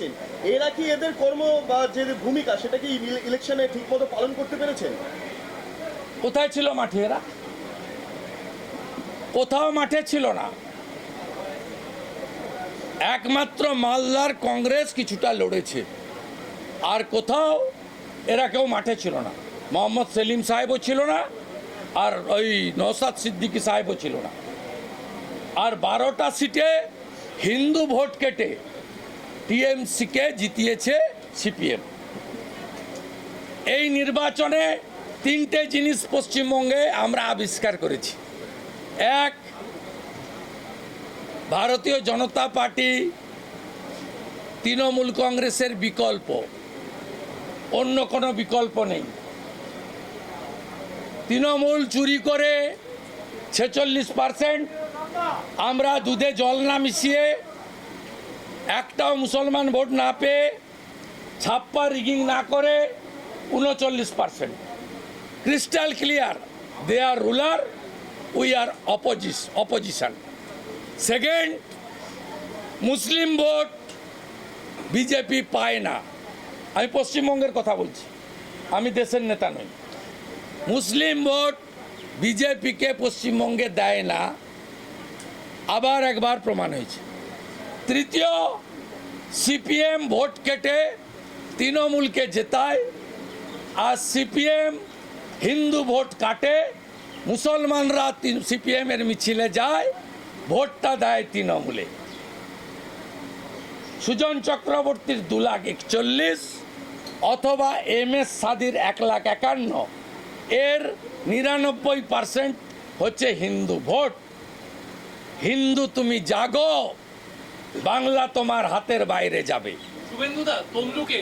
এসছেন এরা কি এদের কর্ম বা যে ভূমিকা, সেটা কি ইলে- ইলেকশনে ঠিকমতো পালন করতে পেরেছেন? কোথায় ছিল মাঠে এরা? কোথাও মাঠে ছিল না। একমাত্র মালদার কংগ্রেস কিছুটা লড়েছে। আর কোথাও এরা কেউ মাঠে ছিল না। মোহাম্মদ সেলিম সাহেবও ছিল না, আর ওই নৌসাদ সিদ্দিকী সাহেবও ছিল না। আর বারোটা সিটে হিন্দু ভোট কেটে টিএমসিকে জিতিয়েছে সিপিএম। এই নির্বাচনে তিনটে জিনিস পশ্চিমবঙ্গে আমরা আবিষ্কার করেছি। এক, ভারতীয় জনতা পার্টি তৃণমূল কংগ্রেসের বিকল্প। অন্য কোনো বিকল্প নেই। তৃণমূল চুরি করে ছেচল্লিশ পার্সেন্ট। আমরা দুধে জল না মিশিয়ে একটাও মুসলমান ভোট না পেয়ে ছাপ্পা রিগিং না করে উনচল্লিশ percent crystal clear they are ruler we are অপোজিস opposition second Muslim vote BJP পায় না। আমি পশ্চিমবঙ্গের কথা বলছি, আমি দেশের নেতা নই। মুসলিম ভোট বিজেপিকে পশ্চিমবঙ্গে দেয় না, আবার একবার প্রমাণ হয়েছে। তৃতীয় সিপিএম ভোট কেটে তৃণমূলকে জেতায়, আর সিপিএম হিন্দু ভোট কাটে, মুসলমানরা সিপিএম এর মিছিলে যায়, ভোটটা দেয় তৃণমূলে। সুজন চক্রবর্তীর দু লাখ একচল্লিশ অথবা এম এস সাদির এক লাখ একান্ন, এর নিরানব্বই পার্সেন্ট হচ্ছে হিন্দু ভোট। হিন্দু তুমি জাগো। বাংলা তোমার হাতের বাইরে যাবে শুভেন্দুদা তমলুকে